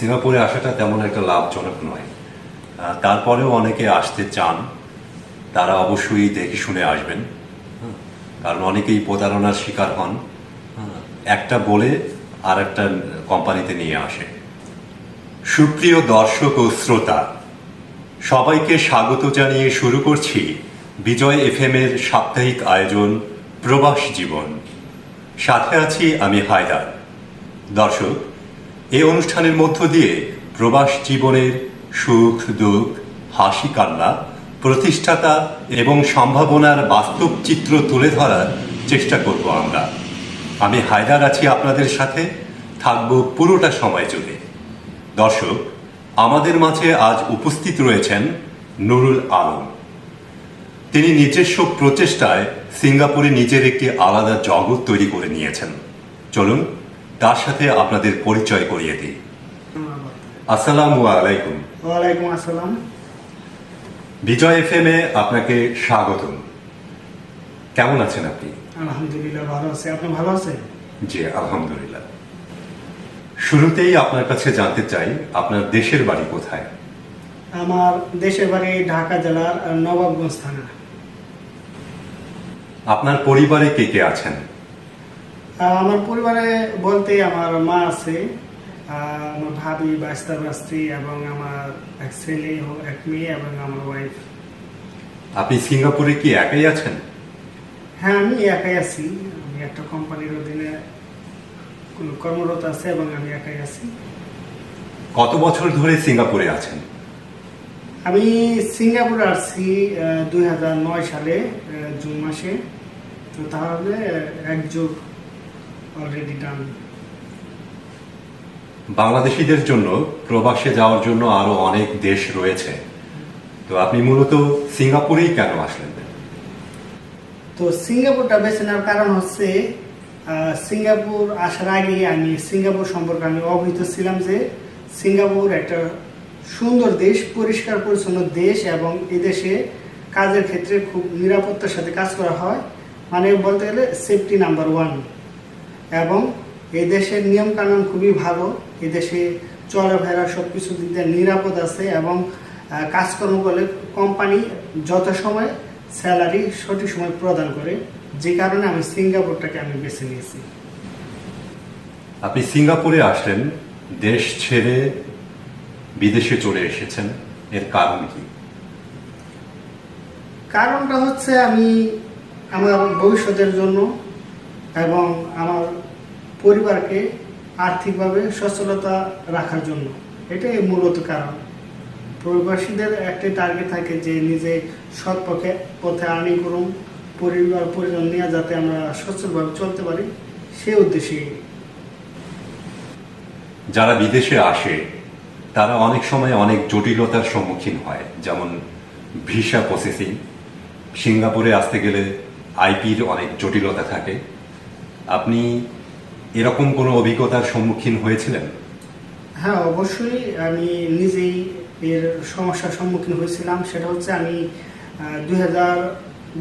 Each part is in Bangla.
সিঙ্গাপুরে আসাটা তেমন একটা লাভজনক নয়। তারপরেও অনেকে আসতে চান, তারা অবশ্যই দেখে শুনে আসবেন। কারণ অনেকেই প্রতারণার শিকার হন। একটা বলে আর একটা কোম্পানিতে নিয়ে আসে। সুপ্রিয় দর্শক ও শ্রোতা, সবাইকে স্বাগত জানিয়ে শুরু করছি বিজয় এফএম এর সাপ্তাহিক আয়োজন প্রবাস জীবন। সাথে আছি আমি হায়দার। দর্শক এই অনুষ্ঠানের মধ্য দিয়ে প্রবাস জীবনের সুখ, দুঃখ, হাসি, কান্না, প্রতিষ্ঠাতা এবং সম্ভাবনার বাস্তব চিত্র তুলে ধরার চেষ্টা করব আমরা। আমি হায়দার আছি আপনাদের সাথে, থাকব পুরোটা সময় জুড়ে। দর্শক, আমাদের মাঝে আজ উপস্থিত রয়েছেন নুরুল আলম। তিনি নিজস্ব প্রচেষ্টায় সিঙ্গাপুরে নিজের একটি আলাদা জগৎ তৈরি করে নিয়েছেন। চলুন তার সাথে আপনাদের পরিচয় করিয়ে দিই। আসসালামু আলাইকুম। ওয়ালাইকুম আসসালাম। বিজয় এফ এম এ আপনাকে স্বাগতম। কেমন আছেন আপনি? আলহামদুলিল্লাহ ভালো আছে। আপনি ভালো আছেন? জি আলহামদুলিল্লাহ। শুরুতেই আপনার কাছে জানতে চাই আপনার দেশের বাড়ি কোথায়? আমার দেশের বাড়ি ঢাকা জেলার নবাবগঞ্জ থানা। আপনার পরিবারে কে কে আছেন? আমার পরিবারে বলতে আমার মা আছে আমার ভাবি বাস্তা বাস্তি এবং আমার এক ছেলে এক মেয়ে এবং আমার ওয়াইফ আপনি সিঙ্গাপুরে কি একাই আছেন? হ্যাঁ আমি একাই আছি। আমি একটা কোম্পানির অধীনে কোনো কর্মরত আছে এবং আমি একাই আছি। কত বছর ধরে সিঙ্গাপুরে আছেন? আমি সিঙ্গাপুরে আসছি দুই হাজার নয় সালে জুন মাসে। তো তাহলে এক যুগ অলরেডি ডান বাংলাদেশিদের জন্য প্রবাসে যাওয়ার জন্য আরও অনেক দেশ রয়েছে। তো আপনি মূলত সিঙ্গাপুরেই কেন আসলেন? তো সিঙ্গাপুরটা বেছে নেওয়ার কারণ হচ্ছে আহ, সিঙ্গাপুর আসার আগে আমি সিঙ্গাপুর সম্পর্কে আমি অবহিত ছিলাম যে সিঙ্গাপুর একটা সুন্দর দেশ পরিষ্কার পরিচ্ছন্ন দেশ এবং এদেশে কাজের ক্ষেত্রে খুব নিরাপত্তার সাথে কাজ করা হয়। মানে বলতে গেলে সেফটি নাম্বার ওয়ান এবং এই দেশের নিয়ম কানুন খুবই ভালো। এই দেশে চলাফেরা সব কিছু দিক দিয়ে নিরাপদ আছে এবং কাজকর্ম করলে কোম্পানি যত সময় স্যালারি সঠিক সময় প্রদান করে যে কারণে আমি সিঙ্গাপুরটাকে আমি বেছে নিয়েছি। আপনি সিঙ্গাপুরে আসলেন দেশ ছেড়ে বিদেশে চলে এসেছেন এর কারণ কি? কারণটা হচ্ছে আমি আমার ভবিষ্যতের জন্য এবং আমার পরিবারকে আর্থিকভাবে সচ্ছলতা রাখার জন্য। এটাই মূলত কারণ। প্রবাসীদের একটাই টার্গেট থাকে যে নিজে সৎ পথে পথে আর্নি করুন, পরিবার, পরিজন নিয়ে যাতে আমরা সচ্ছলভাবে চলতে পারি, সে উদ্দেশ্যে যারা বিদেশে আসে, তারা অনেক সময় অনেক জটিলতার সম্মুখীন হয়। যেমন ভিসা প্রসেসিং সিঙ্গাপুরে আসতে গেলে আইপির অনেক জটিলতা থাকে। আপনি এরকম কোনো অভিজ্ঞতার সম্মুখীন হয়েছিলেন? হ্যাঁ অবশ্যই। আমি নিজেই এর সমস্যার সম্মুখীন হয়েছিলাম। সেটা হচ্ছে আমি দুই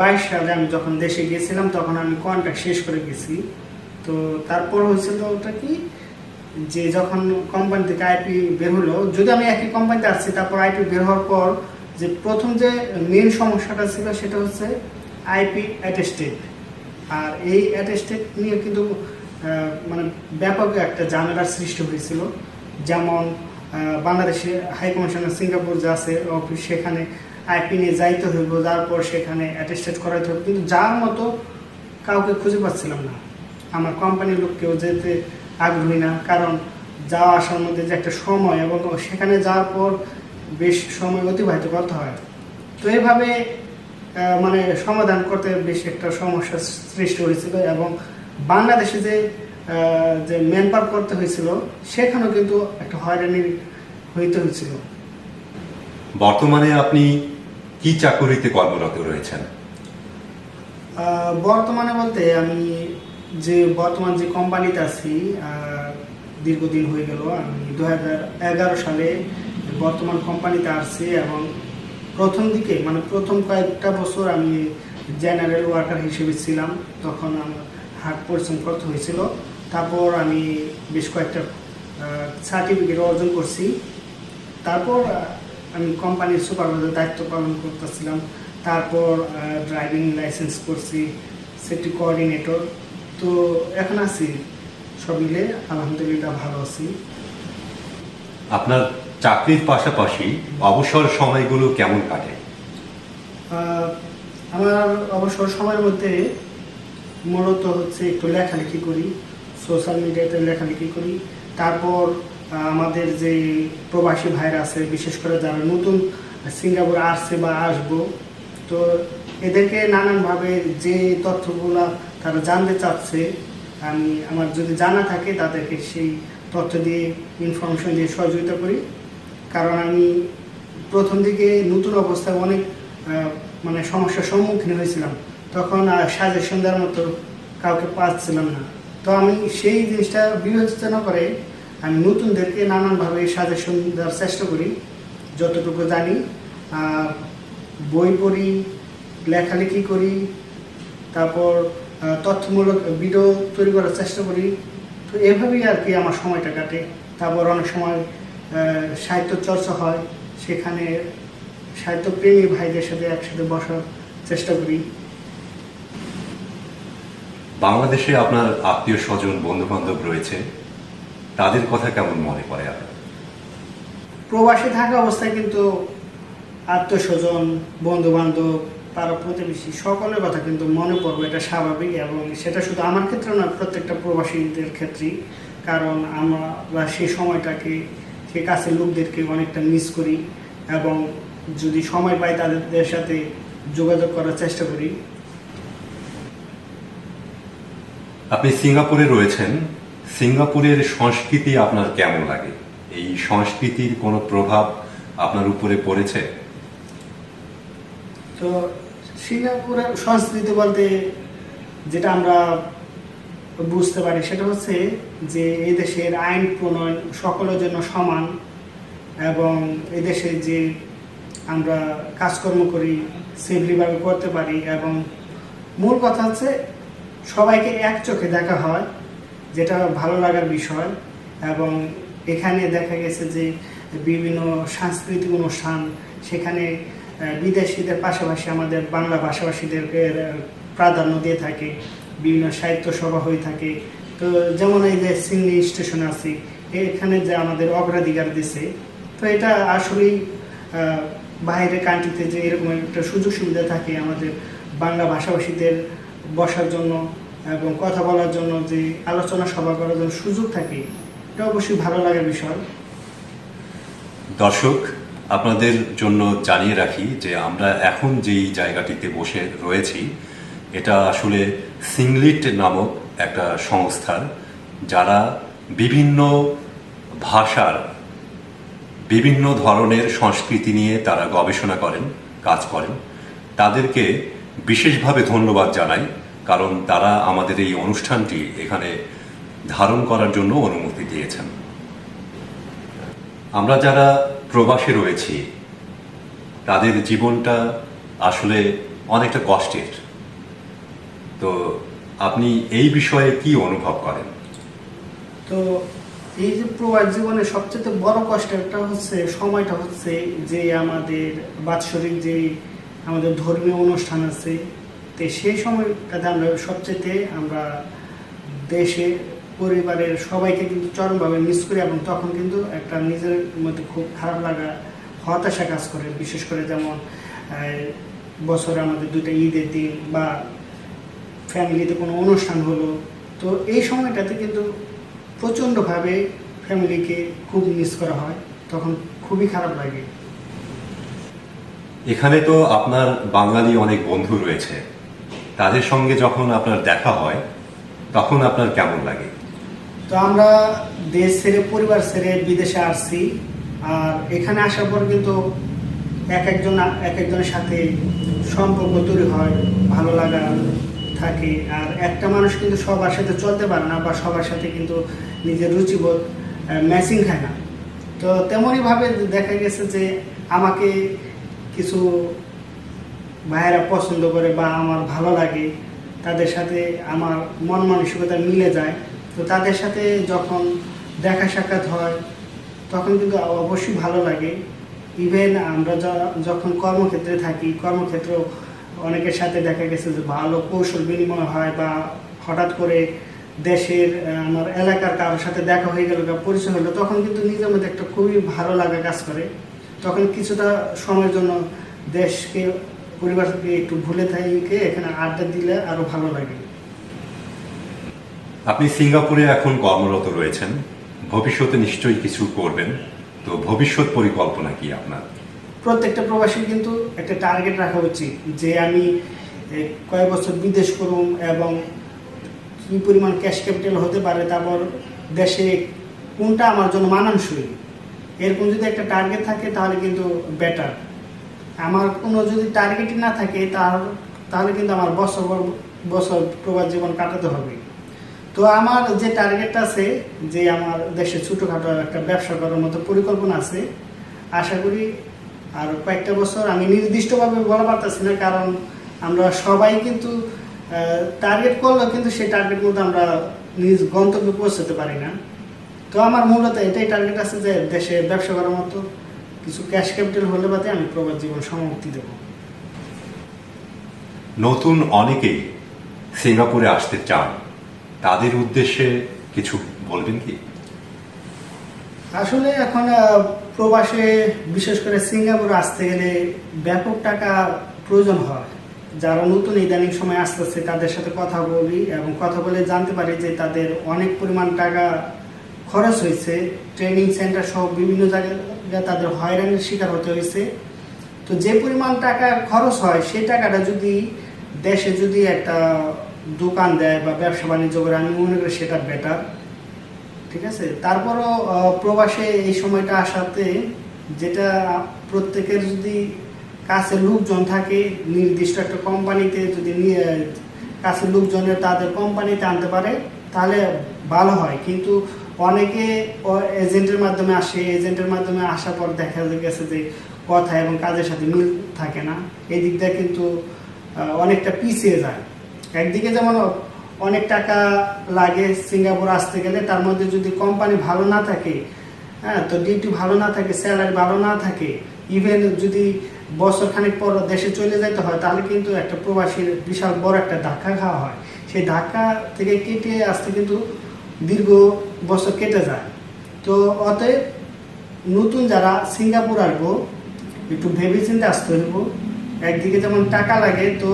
বাইশ সালে আমি যখন দেশে গিয়েছিলাম, তখন আমি কন্ট্রাক্ট শেষ করে গেছি। তো তারপর হয়েছিল ওটা কি? যে যখন কোম্পানি থেকে আইপি বের হলো, যদি আমি একই কোম্পানিতে আসছি তারপর আইপি বের হওয়ার পর যে প্রথম যে মেন সমস্যাটা ছিল, সেটা হচ্ছে আইপি অ্যাটেস্টেড আর এই অ্যাটেস্টেড নিয়ে কিন্তু মানে ব্যাপক একটা ঝামেলার সৃষ্টি হয়েছিল। যেমন বাংলাদেশে হাই কমিশনার সিঙ্গাপুর যা আছে অফিস সেখানে আইপি নিয়ে যাইতে হইব, তারপর সেখানে অ্যাটেস্টেড করাইতে হবে কিন্তু যার মতো কাউকে খুঁজে পাচ্ছিলাম না। আমার কোম্পানির লোক কেউ যেতে আগ্রহী না, কারণ যাওয়া আসার মধ্যে যে একটা সময় এবং সেখানে যাওয়ার পর বেশ সময় অতিবাহিত করতে হয়। তো এইভাবে মানে সমাধান করতে বেশ একটা সমস্যার সৃষ্টি হয়েছিল এবং বাংলাদেশে যে যে ম্যান করতে হয়েছিল সেখানেও কিন্তু একটা হয়রানির হইতে হয়েছিল। বর্তমানে আপনি কি চাকুরিতে কর্মরত রয়েছেন? বর্তমানে বলতে আমি যে বর্তমান যে কোম্পানিতে আছি দীর্ঘদিন হয়ে গেল। আমি দু হাজার এগারো সালে বর্তমান কোম্পানিতে আসছি এবং প্রথম দিকে মানে প্রথম কয়েকটা বছর আমি জেনারেল ওয়ার্কার হিসেবে ছিলাম, তখন আমার হাট পরিশ্রম করতে হয়েছিল। তারপর আমি বেশ কয়েকটা সার্টিফিকেট অর্জন করছি। তারপর আমি কোম্পানির সুপারভাইজার দায়িত্ব পালন করতেছিলাম। তারপর ড্রাইভিং লাইসেন্স করছি সেফটি কোঅর্ডিনেটর তো এখন আছি, সব মিলে আলহামদুলিল্লাহ ভালো আছি। আপনার চাকরির পাশাপাশি অবসর সময়গুলো কেমন কাটে? আমার অবসর সময়ের মধ্যে মূলত হচ্ছে একটু লেখালেখি করি সোশ্যাল মিডিয়াতে লেখালেখি করি। তারপর আমাদের যে প্রবাসী ভাইরা আছে, বিশেষ করে যারা নতুন সিঙ্গাপুর আসছে বা আসব, তো এদেরকে নানানভাবে যে তথ্যগুলা তারা জানতে চাচ্ছে, আমি, আমার যদি জানা থাকে, তাদেরকে সেই তথ্য দিয়ে ইনফরমেশন দিয়ে সহযোগিতা করি। কারণ আমি প্রথম দিকে নতুন অবস্থায় অনেক মানে সমস্যার সম্মুখীন হয়েছিলাম। তখন আর সাজেশন দেওয়ার মতো কাউকে পাচ্ছিলাম না। তো আমি সেই জিনিসটা বিবেচনা করে আমি নতুনদেরকে নানানভাবে সাজেশন দেওয়ার চেষ্টা করি, যতটুকু জানি। বই পড়ি, লেখালেখি করি, তারপর তথ্যমূলক ভিডিও তৈরি করার চেষ্টা করি। তো এভাবেই আর কি আমার সময়টা কাটে। তারপর অনেক সময় সাহিত্য চর্চা হয় সেখানে সাহিত্যপ্রেমী ভাইদের সাথে একসাথে বসার চেষ্টা করি। বাংলাদেশে আপনার আত্মীয় স্বজন বন্ধু বান্ধব রয়েছে তাদের কথা কেমন মনে পড়ে আপনার? প্রবাসী থাকা অবস্থায় কিন্তু আত্মীয় স্বজন বন্ধু বান্ধব পাড়া প্রতিবেশী সকলের কথা কিন্তু মনে পড়বে এটা স্বাভাবিক এবং সেটা শুধু আমার ক্ষেত্রে না প্রত্যেকটা প্রবাসীদের ক্ষেত্রেই। কারণ আমরা সেই সময়টাকে সেই কাছের লোকদেরকে অনেকটা মিস করি এবং যদি সময় পাই তাদের সাথে যোগাযোগ করার চেষ্টা করি। আপনি সিঙ্গাপুরে রয়েছেন। সিঙ্গাপুরের সংস্কৃতি আপনার কেমন লাগে? এই সংস্কৃতির কোনো প্রভাব আপনার উপরে পড়েছে? তো সিঙ্গাপুরের সংস্কৃতি বলতে যেটা আমরা বুঝতে পারি, সেটা হচ্ছে যে এই দেশের আইন প্রণয়ন সকলের জন্য সমান এবং এদেশে যে আমরা কাজকর্ম করি সেফলিভাবে করতে পারি এবং মূল কথা হচ্ছে সবাইকে এক চোখে দেখা হয়, যেটা ভালো লাগার বিষয় এবং এখানে দেখা গেছে যে বিভিন্ন সাংস্কৃতিক অনুষ্ঠান, সেখানে বিদেশিদের পাশাপাশি আমাদের বাংলা ভাষাভাষীদেরকে প্রাধান্য দিয়ে থাকে। বিভিন্ন সাহিত্য সভা হয়ে থাকে। তো যেমন এই যে সিংলি স্টেশন আছে, এখানে যে আমাদের অগ্রাধিকার দিছে, তো এটা আসলেই বাইরের কান্ট্রিতে যে এরকম একটা সুযোগ সুবিধা থাকে আমাদের বাংলা ভাষাভাষীদের বসার জন্য এবং কথা বলার জন্য যে আলোচনা সভা করার জন্য সুযোগ থাকে, এটা অবশ্যই ভালো লাগার বিষয়। দর্শক, আপনাদের জন্য জানিয়ে রাখি যে আমরা এখন যেই জায়গাটিতে বসে রয়েছি, এটা আসলে সিংলিট নামক একটা সংস্থার যারা বিভিন্ন ভাষার বিভিন্ন ধরনের সংস্কৃতি নিয়ে তারা গবেষণা করেন, কাজ করেন। তাদেরকে বিশেষভাবে ধন্যবাদ জানাই, কারণ তারা আমাদের এই অনুষ্ঠানটি এখানে ধারণ করার জন্য অনুমতি দিয়েছেন। আমরা যারা প্রবাসে রয়েছি, তাদের জীবনটা আসলে অনেকটা কষ্টের। তো আপনি এই বিষয়ে কি অনুভব করেন? তো এই যে প্রবাস জীবনে সবচেয়ে বড় কষ্টেরটা হচ্ছে, সময়টা হচ্ছে যে আমাদের বাৎসরিক যে আমাদের ধর্মীয় অনুষ্ঠান আছে, তো সেই সময়টাতে আমরা সবচেয়ে আমরা দেশে, পরিবারের সবাইকে কিন্তু চরমভাবে মিস করি এবং তখন কিন্তু একটা নিজের মধ্যে খুব খারাপ লাগা, হতাশা কাজ করে। বিশেষ করে যেমন বছরে আমাদের দুইটা ঈদের দিন বা ফ্যামিলিতে কোনো অনুষ্ঠান হলো তো এই সময়টাতে কিন্তু প্রচণ্ডভাবে ফ্যামিলিকে খুব মিস করা হয় তখন খুবই খারাপ লাগে। এখানে তো আপনার বাঙালি অনেক বন্ধু রয়েছে। তাদের সঙ্গে যখন আপনার দেখা হয় তখন আপনার কেমন লাগে? তো আমরা দেশ ছেড়ে পরিবার ছেড়ে বিদেশে আসছি আর এখানে আসার পর কিন্তু এক একজন এক একজনের সাথে সম্পর্ক তৈরি হয় ভালো লাগা থাকে। আর একটা মানুষ কিন্তু সবার সাথে চলতে পারে না বা সবার সাথে কিন্তু নিজের রুচিবোধ ম্যাচিং খায় না। তো তেমনইভাবে দেখা গেছে যে আমাকে কিছু ভাইয়েরা পছন্দ করে বা আমার ভালো লাগে, তাদের সাথে আমার মন মানসিকতা মিলে যায়। তো তাদের সাথে যখন দেখা সাক্ষাৎ হয়, তখন কিন্তু অবশ্যই ভালো লাগে। ইভেন আমরা যখন কর্মক্ষেত্রে থাকি, কর্মক্ষেত্রেও অনেকের সাথে দেখা গেছে যে ভালো কৌশল বিনিময় হয় বা হঠাৎ করে দেশের আমার এলাকার কারোর সাথে দেখা হয়ে গেল বা পরিচয় হলো, তখন কিন্তু নিজের মধ্যে একটা খুবই ভালো লাগা কাজ করে। তখন কিছুটা সময়ের জন্য দেশকে, পরিবারকে একটু ভুলে থেকে এখানে আড্ডা দিলে আরও ভালো লাগে। আপনি সিঙ্গাপুরে এখন কর্মরত রয়েছেন। ভবিষ্যতে নিশ্চয়ই কিছু করবেন। তো ভবিষ্যৎ পরিকল্পনা কি আপনার? প্রত্যেকটা প্রবাসীর কিন্তু একটা টার্গেট রাখা উচিত যে আমি কয়েক বছর বিদেশ করুম এবং কি পরিমাণ ক্যাশ ক্যাপিটাল হতে পারে, তারপর দেশে কোনটা আমার জন্য মানানসই। এরকম যদি একটা টার্গেট থাকে, তাহলে কিন্তু বেটার আমার কোনো যদি টার্গেটই না থাকে তাহলে তাহলে কিন্তু আমার বছর বছর প্রবাস জীবন কাটাতে হবে। তো আমার যে টার্গেটটা আছে, যে আমার দেশে ছোটোখাটো একটা ব্যবসা করার মতো পরিকল্পনা আছে, আশা করি আর কয়েকটা বছর আমি নির্দিষ্টভাবে বলা পারতেছি না কারণ আমরা সবাই কিন্তু টার্গেট করলেও কিন্তু সেই টার্গেট মতো আমরা নিজ গন্তব্যে পৌঁছাতে পারি না। তো আমার মূলত এটাই টার্গেট আছে যে দেশে ব্যবসা করার মতো কিছু ক্যাশ ক্যাপিটাল হলে বাদে আমি প্রবাস জীবন সমাপ্তি দেবো। নতুন অনেকেই সিঙ্গাপুরে আসতে চান। তাদের উদ্দেশ্যে কিছু বলবেন কি? আসলে এখন প্রবাসে, বিশেষ করে সিঙ্গাপুর আসতে গেলে ব্যাপক টাকা প্রয়োজন হয়। যারা নতুন ইদানিং সময় আসতেছে, তাদের সাথে কথা বলি এবং কথা বলে জানতে পারি যে তাদের অনেক পরিমাণ টাকা খরচ হয়েছে। ট্রেনিং সেন্টার সহ বিভিন্ন জায়গায় তাদের হয়রানির শিকার হতে হয়েছে। তো যে পরিমাণ টাকা খরচ হয়, সেই টাকাটা যদি দেশে যদি একটা দোকান দেয় বা ব্যবসা বাণিজ্য করে, আমি মনে করি সেটা বেটার ঠিক আছে? তারপরও প্রবাসে এই সময়টা আসাতে যেটা প্রত্যেকের যদি কাছে লোকজন থাকে, নির্দিষ্ট একটা কোম্পানিতে যদি কাছে লোকজনের তাদের কোম্পানিতে আনতে পারে, তাহলে ভালো হয়। কিন্তু অনেকে এজেন্টের মাধ্যমে আসে, এজেন্টের মাধ্যমে আসার পর দেখা গেছে যে কথা এবং কাজের সাথে মিল থাকে না। এই দিকটা কিন্তু অনেকটা পিছিয়ে যায়। একদিকে যেমন অনেক টাকা লাগে সিঙ্গাপুর আসতে গেলে, তার মধ্যে যদি কোম্পানি ভালো না থাকে হ্যাঁ তো ডিউটি ভালো না থাকে স্যালারি ভালো না থাকে ইভেন যদি বছর খানিক পর দেশে চলে যেতে হয়, তাহলে কিন্তু একটা প্রবাসীর বিশাল বড় একটা ধাক্কা খাওয়া হয়। সেই ধাক্কা থেকে কেটে আসতে কিন্তু দীর্ঘ বছর কেটে যায়। তো অতএব নতুন যারা সিঙ্গাপুর আসব, একটু ভেবে চিন্তে আসতে হইব। একদিকে যেমন টাকা লাগে, তো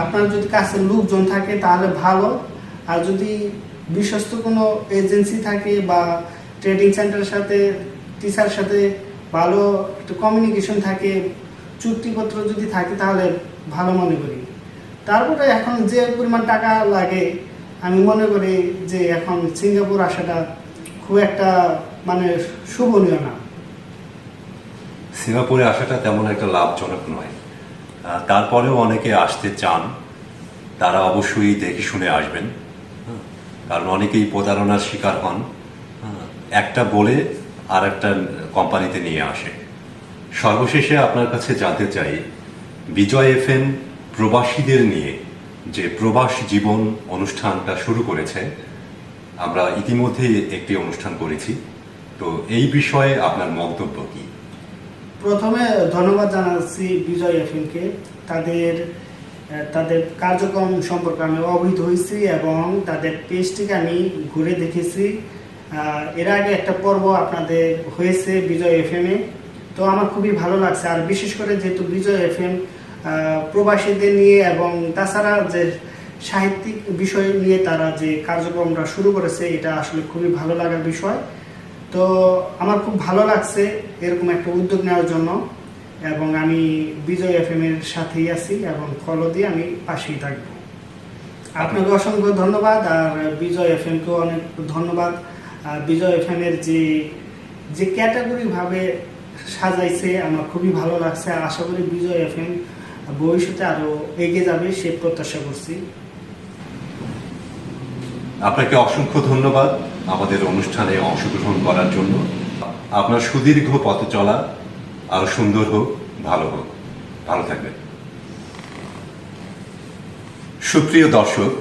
আপনার যদি কাছে লোকজন থাকে, তাহলে ভালো। আর যদি বিশ্বস্ত কোনো এজেন্সি থাকে বা ট্রেডিং সেন্টারের সাথে টিচার সাথে ভালো একটু কমিউনিকেশন থাকে, চুক্তিপত্র যদি থাকে, তাহলে ভালো মনে করি। তারপরে এখন যে পরিমাণ টাকা লাগে, আমি মনে করি যে এখন সিঙ্গাপুর আসাটা খুব একটা মানে শুভনীয় না। সিঙ্গাপুরে আসাটা তেমন একটা লাভজনক নয়। তারপরেও অনেকে আসতে চান তারা অবশ্যই দেখে শুনে আসবেন। হ্যাঁ, কারণ অনেকেই প্রতারণার শিকার হন। হ্যাঁ, একটা বলে আর একটা কোম্পানিতে নিয়ে আসে। সর্বশেষে আপনার কাছে জানতে চাই বিজয় এফএম প্রবাসীদের নিয়ে যে প্রবাস জীবন অনুষ্ঠানটা শুরু করেছে আমরা ইতিমধ্যেই একটি অনুষ্ঠান করেছি। তো এই বিষয়ে আপনার মন্তব্য কি? প্রথমে ধন্যবাদ জানাচ্ছি বিজয় এফএমকে। তাদের তাদের কার্যক্রম সম্পর্কে আমি অবহিত হয়েছি এবং তাদের পেজটিকে আমি ঘুরে দেখেছি। এর আগে একটা পর্ব আপনাদের হয়েছে বিজয় এফ এফএমে। তো আমার খুবই ভালো লাগছে। আর বিশেষ করে যেহেতু বিজয় এফএম প্রবাসীদের নিয়ে এবং তাছাড়া যে সাহিত্যিক বিষয় নিয়ে তারা যে কার্যক্রমটা শুরু করেছে, এটা আসলে খুবই ভালো লাগার বিষয়। তো আমার খুব ভালো লাগছে এরকম একটা উদ্যোগ নেওয়ার জন্য এবং আমি বিজয় এফ এর সাথেই আছি এবং ফলো দিয়ে আমি পাশেই থাকব। আপনাকে অসংখ্য ধন্যবাদ আর বিজয় এফ এমকেও অনেক ধন্যবাদ। বিজয় এফ এর যে যে ক্যাটাগরি ভাবে সাজাইছে আমার খুবই ভালো লাগছে। আর আশা করি বিজয় এফ এম ভবিষ্যতে আরও এগিয়ে যাবে সে প্রত্যাশা করছি। আপনাকে অসংখ্য ধন্যবাদ আমাদের অনুষ্ঠানে অংশগ্রহণ করার জন্য। আপনার সুদীর্ঘ পথে চলা আরও সুন্দর হোক, ভালো হোক। ভালো থাকবেন। সুপ্রিয় দর্শক,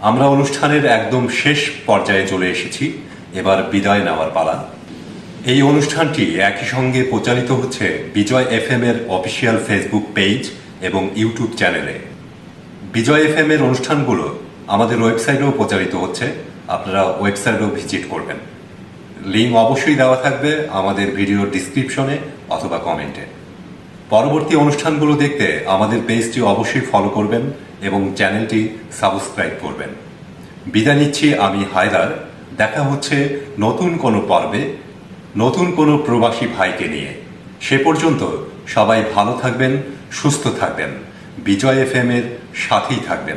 আমরা অনুষ্ঠানের একদম শেষ পর্যায়ে চলে এসেছি। এবার বিদায় নেওয়ার পালা। এই অনুষ্ঠানটি একই সঙ্গে প্রচারিত হচ্ছে বিজয় এফ এর অফিসিয়াল ফেসবুক পেজ এবং ইউটিউব চ্যানেলে। বিজয় এফ এর অনুষ্ঠানগুলো আমাদের ওয়েবসাইটেও প্রচারিত হচ্ছে। আপনারা ওয়েবসাইটেও ভিজিট করবেন। লিঙ্ক অবশ্যই দেওয়া থাকবে আমাদের ভিডিওর ডিসক্রিপশনে অথবা কমেন্টে। পরবর্তী অনুষ্ঠানগুলো দেখতে আমাদের পেজটি অবশ্যই ফলো করবেন এবং চ্যানেলটি সাবস্ক্রাইব করবেন। বিদায় নিচ্ছি আমি হায়দার। দেখা হচ্ছে নতুন কোনো পর্বে, নতুন কোনো প্রবাসী ভাইকে নিয়ে। সে পর্যন্ত সবাই ভালো থাকবেন, সুস্থ থাকবেন। বিজয় এফ এর সাথেই থাকবেন।